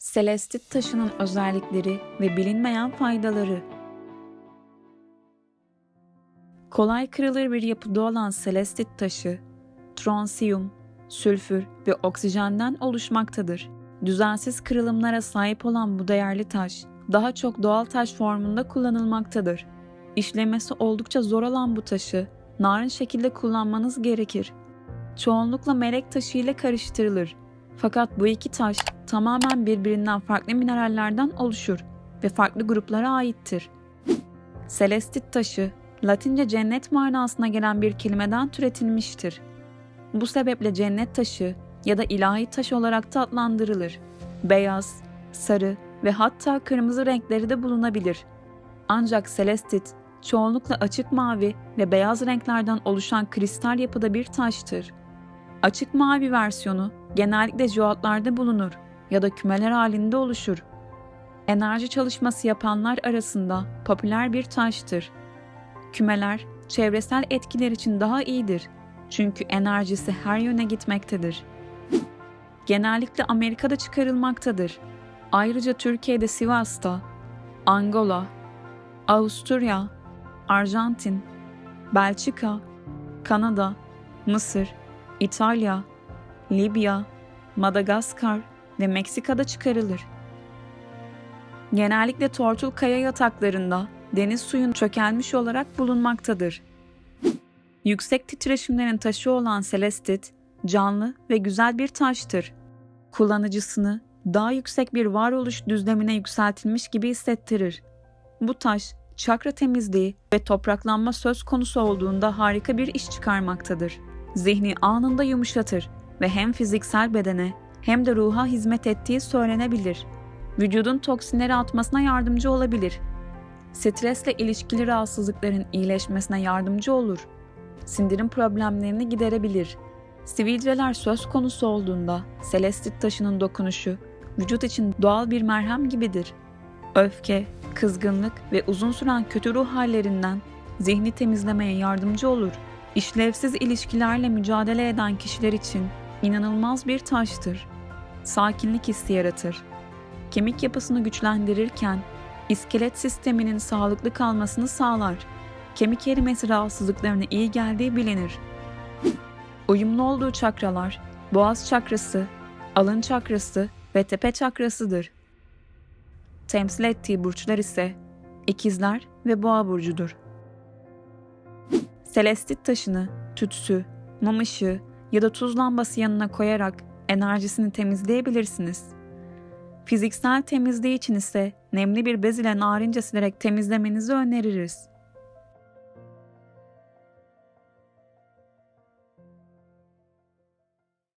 Selestit taşının özellikleri ve bilinmeyen faydaları. Kolay kırılır bir yapıda olan selestit taşı, tronsiyum, sülfür ve oksijenden oluşmaktadır. Düzensiz kırılımlara sahip olan bu değerli taş, daha çok doğal taş formunda kullanılmaktadır. İşlemesi oldukça zor olan bu taşı, narin şekilde kullanmanız gerekir. Çoğunlukla melek taşı ile karıştırılır. Fakat bu iki taş tamamen birbirinden farklı minerallerden oluşur ve farklı gruplara aittir. Selestit taşı, Latince cennet manasına gelen bir kelimeden türetilmiştir. Bu sebeple cennet taşı ya da ilahi taş olarak da adlandırılır. Beyaz, sarı ve hatta kırmızı renkleri de bulunabilir. Ancak selestit çoğunlukla açık mavi ve beyaz renklerden oluşan kristal yapıda bir taştır. Açık mavi versiyonu genellikle joatlarda bulunur ya da kümeler halinde oluşur. Enerji çalışması yapanlar arasında popüler bir taştır. Kümeler çevresel etkiler için daha iyidir çünkü enerjisi her yöne gitmektedir. Genellikle Amerika'da çıkarılmaktadır. Ayrıca Türkiye'de Sivas'ta, Angola, Avusturya, Arjantin, Belçika, Kanada, Mısır, İtalya, Libya, Madagaskar ve Meksika'da çıkarılır. Genellikle tortul kaya yataklarında deniz suyun çökelmiş olarak bulunmaktadır. Yüksek titreşimlerin taşı olan selestit, canlı ve güzel bir taştır. Kullanıcısını daha yüksek bir varoluş düzlemine yükseltilmiş gibi hissettirir. Bu taş, çakra temizliği ve topraklanma söz konusu olduğunda harika bir iş çıkarmaktadır. Zihni anında yumuşatır ve hem fiziksel bedene hem de ruha hizmet ettiği söylenebilir. Vücudun toksinleri atmasına yardımcı olabilir. Stresle ilişkili rahatsızlıkların iyileşmesine yardımcı olur. Sindirim problemlerini giderebilir. Sivilceler söz konusu olduğunda selestit taşının dokunuşu vücut için doğal bir merhem gibidir. Öfke, kızgınlık ve uzun süren kötü ruh hallerinden zihni temizlemeye yardımcı olur. İşlevsiz ilişkilerle mücadele eden kişiler için inanılmaz bir taştır. Sakinlik hissi yaratır. Kemik yapısını güçlendirirken iskelet sisteminin sağlıklı kalmasını sağlar. Kemik erimesi rahatsızlıklarına iyi geldiği bilinir. Uyumlu olduğu çakralar boğaz çakrası, alın çakrası ve tepe çakrasıdır. Temsil ettiği burçlar ise ikizler ve boğa burcudur. Selestit taşını tütsü, mum ışığı ya da tuz lambası yanına koyarak enerjisini temizleyebilirsiniz. Fiziksel temizliği için ise nemli bir bez ile narince silerek temizlemenizi öneririz.